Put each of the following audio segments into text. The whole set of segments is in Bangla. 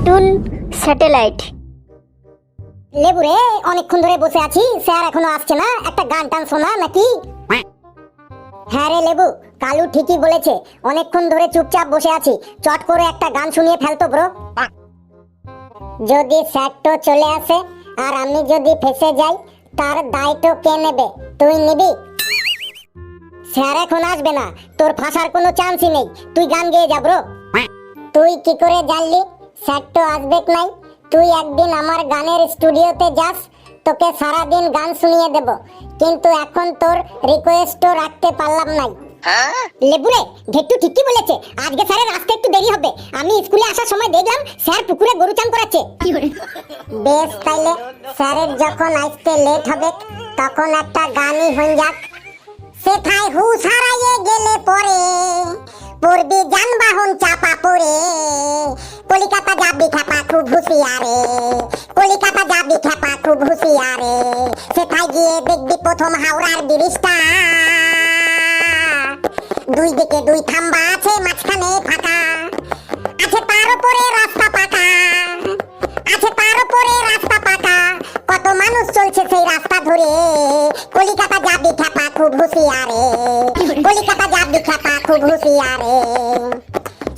Cartoon satellite. লেবু রে, অনেকক্ষণ ধরে বসে আছি, স্যার এখনও আসছে না, একটা গান টান শোনা নাকি? হ্যাঁ রে লেবু, কালু ঠিকই বলেছে, অনেকক্ষণ ধরে চুপচাপ বসে আছি, চট করে একটা গান শুনিয়ে ফেলতো ব্রো। যদি স্যারটো চলে আসে, আর আমি যদি ফেসে যাই, তার দায়টো কে নেবে? তুই নিবি? স্যার এখন আসবে না, তোর ফাঁসার কোনো চান্সই নেই, তুই গান গেয়ে যা ব্রো। তুই কি করে জানলি? স্যার তো আসবে নাই। তুই একদিন আমার গানের স্টুডিওতে যাস তোকে সারাদিন গান শুনিয়ে দেব। কিন্তু এখন তোর রিকোয়েস্টও রাখতে পারলাম নাই। লেবুরে ঘেট্টু ঠিকই বলেছে। আজকে স্যারের আসতে একটু দেরি হবে। আমি স্কুলে আসার সময় দেখলাম স্যার পুকুরে গরু চান করাচ্ছে। বেশ তাইলে স্যারের যখন আসতে লেট হবে তখন একটা গানই হয়ে যাক। সেথায় গেলে পরে পড়বি যানবাহন চাপা পড়ে। কলিকাতা যাবি খাপা খুব হুঁশিয়ারে। কলিকাতা যাবি খাপা খুব হুঁশিয়ারে। সেথায় গিয়ে দেখবি প্রথম হাওড়ার ব্রিজটা। দুই দিকে দুই থাম্বা আছে, মাঝখানে ফাঁকা। আছে তার উপরে রাস্তা পাকা। মানুষ চলছে সেই রাস্তা ধরে। কলিকাতা যাবি খেপা খুব হুঁশিয়ারে। কলিকাতা যাবি খেপা খুব হুঁশিয়ারে।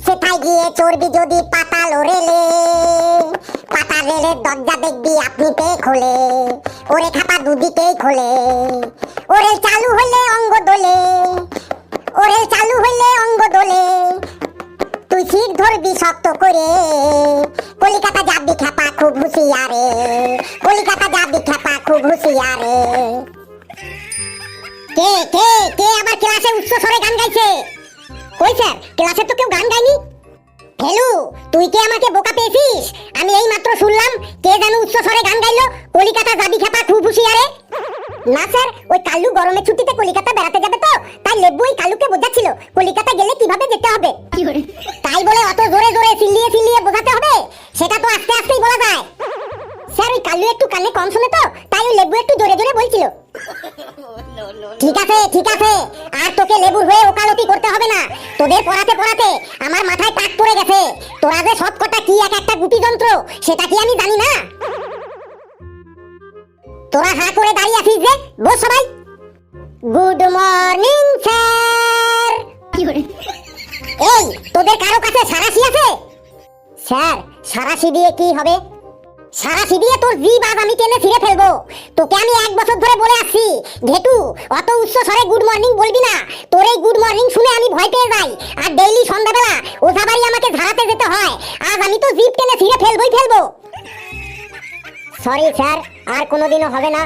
সেটাই গিয়ে চড়বি যদি পাতা রেলের দরজা দেখবি আপনি খোলে? ওরে দুদিকেই খোলে। ওরে চালু হলে অঙ্গ দোলে। ওরে চালু হলে অঙ্গ দোলে। তুই সিট ধরবি শক্ত করে। কলিকাতা যাবি খেপা খুব হুঁশিয়ারে। কলিকাতা যাবি খেপা খুব হুঁশিয়ারে। কে কে কে আবার ক্লাসে উচ্চ স্বরে গান গাইছে? কই স্যার ক্লাসে তো কেউ গান গায়নি? হেলু তুই কি আমাকে বোকা পেয়েছিস? আমি এই মাত্র শুনলাম কে যেন উচ্চ স্বরে গান গাইলো কলিকাতা যাবি খেপা খুব হুঁশিয়ারে। না স্যার ওই কালু গরমের ছুটিতে কলিকাতা বেড়াতে যাবে তো তাই লেবু ওই কালুকে বোঝাচ্ছিল কলিকাতা গেলে কীভাবে যেতে হবে? তাই বলে অত জোরে জোরে চিল্লিয়ে চিল্লিয়ে বোঝাতে হবে সেটা তো আস্তে আস্তেই বলা যায়। স্যার ওই কালু একটু কানে কম শুনে তো তাই ওই লেবু একটু জোরে জোরে বলছিল। ঠিক আছে ঠিক আছে আর তোকে লেবুর হয়ে ওকালতি করতে হবে না। তোদের পড়াতে পড়াতে আমার মাথায় টাক পড়ে গেছে। তোরা যে সব কটা কি এক একটা গুটি যন্ত্র সেটা কি আমি জানি না? তোরা হা করে দাঁড়িয়ে আছিস যে বস সবাই। গুড মর্নিং স্যার এই তোদের কারও কাছে সারাশি আছে? স্যার সারাশি দিয়ে কি হবে? সারাশি দিয়ে তোর জি বাদ আমি টেনে ছিঁড়ে ফেলব। তোকে আমি এক বছর ধরে বলে আসছি, ঘেটু, অত উচ্চ স্বরে গুড মর্নিং বলবি না। তোর এই গুড মর্নিং শুনে আমি ভয় পেয়ে যাই। আর ডেইলি সন্ধ্যাবেলা ওঝা বাড়ি আমাকে ঝাড়াতে যেতে হয়। আজ আমি তো জিপ টেনে ছিঁড়ে ফেলবই ফেলব। সরি স্যার আর কোনোদিনও হবে না।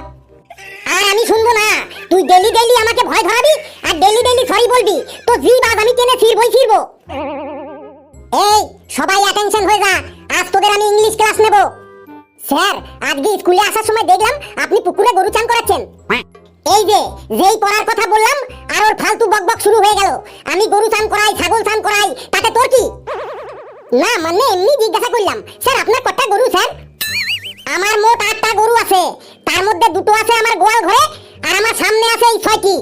আর আমি শুনব না। তুই ডেলি ডেলি আমাকে ভয় ধরাবি? আর ডেলি ডেলি সরি বলবি? তো জি বাদ আমি টেনে ছিড়বই ছিড়বো। এই, সবাই অ্যাটেনশন হয়ে যা। আজ তোদের আমি স্যার, আজকে স্কুলে আসার সময় দেখলাম আপনি পুকুরে গরু চান করাচ্ছেন। এই যে, যেই পড়ার কথা বললাম, আর ওর ফালতু বকবক শুরু হয়ে গেল। আমি গরু চান করাই, ছাগল চান করাই, তাতে তোর কি? না মানে এমনি জিজ্ঞাসা করলাম, স্যার, আপনার কটা গরু, স্যার? আমার মোট আটটা গরু আছে। তার মধ্যে দুটো আছে আমার গোয়াল ঘরে, আর আমার সামনে আছে এই ছয়টি।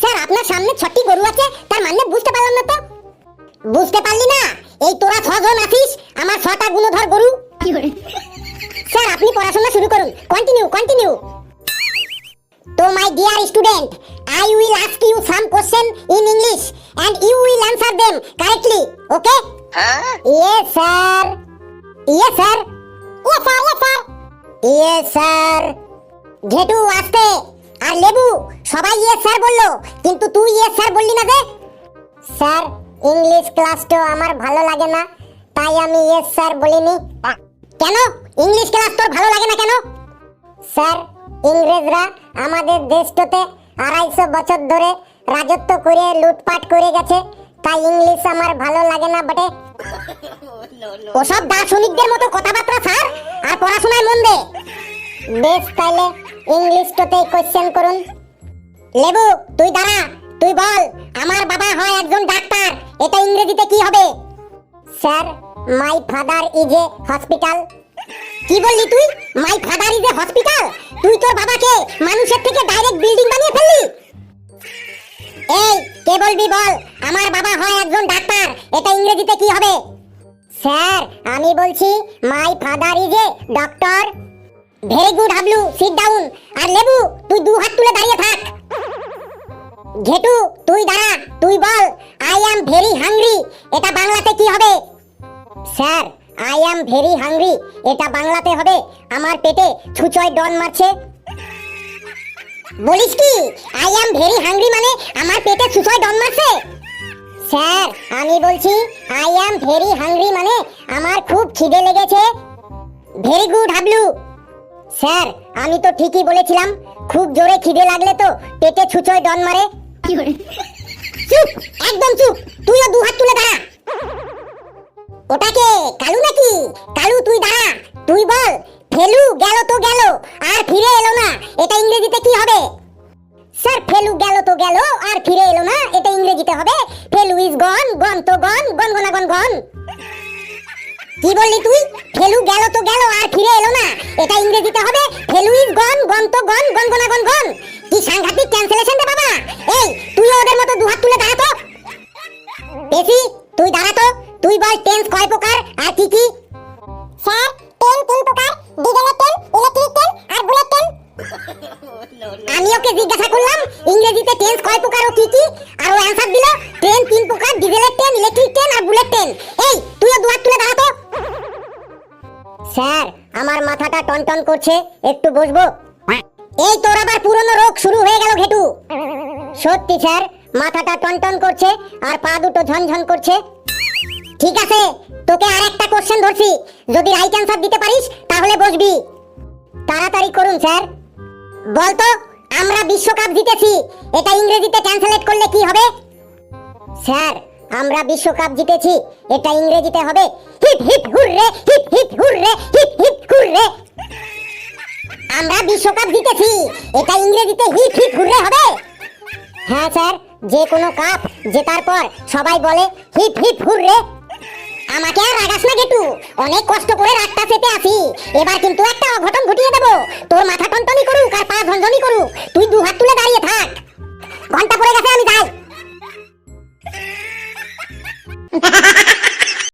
স্যার, আপনার সামনে ছটি গরু আছে, তার মানে বুঝতে পারলাম না তো? বুঝতে পারলি না? এই তোরা ছজন আছিস, আমার ছটা গুণধর গরু। স্যার আপনি পড়াশোনা শুরু করুন। কন্টিনিউ কন্টিনিউ তো my dear student I will ask you some question in English and you will answer them correctly okay yes sir yes sir yes sir yes sir yes sir Ghetu আসতে। আর লেবু সবাই ইয়েস স্যার বলল। কিন্তু তুই ইয়েস স্যার বললি না যে? স্যার ইংলিশ ক্লাসটা আমার ভালো লাগে না তাই আমি ইয়েস স্যার বলিনি। কেন? ইংলিশ ক্লাস তোর ভালো লাগে না কেন? স্যার ইংরেজরা আমাদের দেশটাতে আড়াইশো বছর ধরে রাজত্ব করে, লুটপাট করে গেছে। তাই ইংলিশ আমার ভালো লাগে না বটে। ওসব দার্শনিকদের মতো কথাবার্তা স্যার আর পড়াশোনায় মন দে। বেশ তাহলে ইংলিশটাতেই কোশ্চেন করুন। লেবু, তুই দাঁড়া, তুই বল, আমার বাবা হয় একজন ডাক্তার, এটা ইংরেজিতে কি হবে? Sir my father is a hospital কি বললি তুই? My father is a hospital তুই তোর বাবাকে মানুষের থেকে ডাইরেক্ট বিল্ডিং বানিয়ে ফেললি? এই, কে বলবি বল? আমার বাবা হয় একজন ডাক্তার। এটা ইংরেজিতে কি হবে? স্যার, আমি বলছি my father is a doctor very good Hablu sit down আর লেবু, তুই দু হাত তুলে দাঁড়িয়ে থাক। ঘেটু, তুই দাঁড়া, তুই বল আই অ্যাম ভেরি হাংরি এটা বাংলাতে কি হবে? Sir I am very hungry এটা বাংলাতে হবে। আমার পেটে ছুচয় ডন মারছে। বলিস কি? আই অ্যাম ভেরি হাংরি মানে আমার পেটে ছুচয় ডন মারছে? স্যার। আমি বলছি আই অ্যাম ভেরি হাংরি মানে আমার খুব খিদে লেগেছে। Very good Hablu. স্যার। আমি তো ঠিকই বলেছিলাম খুব জোরে খিদে লাগলে তো পেটে ছুচোয় ডন মারে। চুপ একদম চুপ। তুইও দু হাত তুলে দাঁড়া। ওটাকে কালু নাকি? কালু, তুই দাঁড়া, তুই বল, ফেলু গেল তো গেল, আর ফিরে এলো না, এটা ইংরেজিতে কি হবে? স্যার, ফেলু গেল তো গেল, আর ফিরে এলো না, এটা ইংরেজিতে হবে, ফেলু ইজ গন গন তো গন গন গনা গন গন কি বললি তুই? ফেলু গেল তো গেল, আর ফিরে এলো না, এটা ইংরেজিতে হবে আমি ওকে জিজ্ঞাসা করলাম, ইংরেজিতে টেন্স কয় প্রকার ও কি কি? আর ও অ্যানসার দিল ট্রেন তিন প্রকার ডিজেলের ট্রেন ইলেকট্রিক ট্রেন আর বুলেট ট্রেন এই, তুইও দুহাত তুলে দাঁড়া তো। স্যার, আমার মাথাটা টনটন করছে, একটু বসবো? এই তোর আবার পুরনো রোগ শুরু হয়ে গেল ঘেটু। সত্যি, স্যার, মাথাটা টনটন করছে আর পা দুটো ঝনঝন করছে। ঠিক আছে, তোকে আর একটা কোশ্চেন ধরছি। যদি রাইট অ্যান্সার দিতে পারিস, তাহলে বসবি। তাড়াতাড়ি করুন, স্যার। বলতো, আমরা বিশ্বকাপ জিতেছি। এটা ইংরেজিতে ট্রান্সলেট করলে কি হবে? স্যার, আমরা বিশ্বকাপ জিতেছি। এটা ইংরেজিতে হবে, hip hip, hurray, hip hip, hurray, hip hip, hurray. আমরা বিশ্বকাপ জিতেছি। এটা ইংরেজিতে হিপ হিপ, হুররে হবে? হ্যাঁ স্যার, যে কোনো কাপ জেতার পর সবাই বলে, হিপ হিপ, হুররে। আমাকে আর রাগাস না গেটু। অনেক কষ্ট করে রাতটা সেতে আছি এবার কিন্তু একটা অঘটন ঘটিয়ে দেবো। তোর মাথা টনটনি করুক আর পা ঝনঝনি করুক। তুই দু হাত তুলে দাঁড়িয়ে থাক। ঘণ্টা পড়ে গেছে, আমি যাই।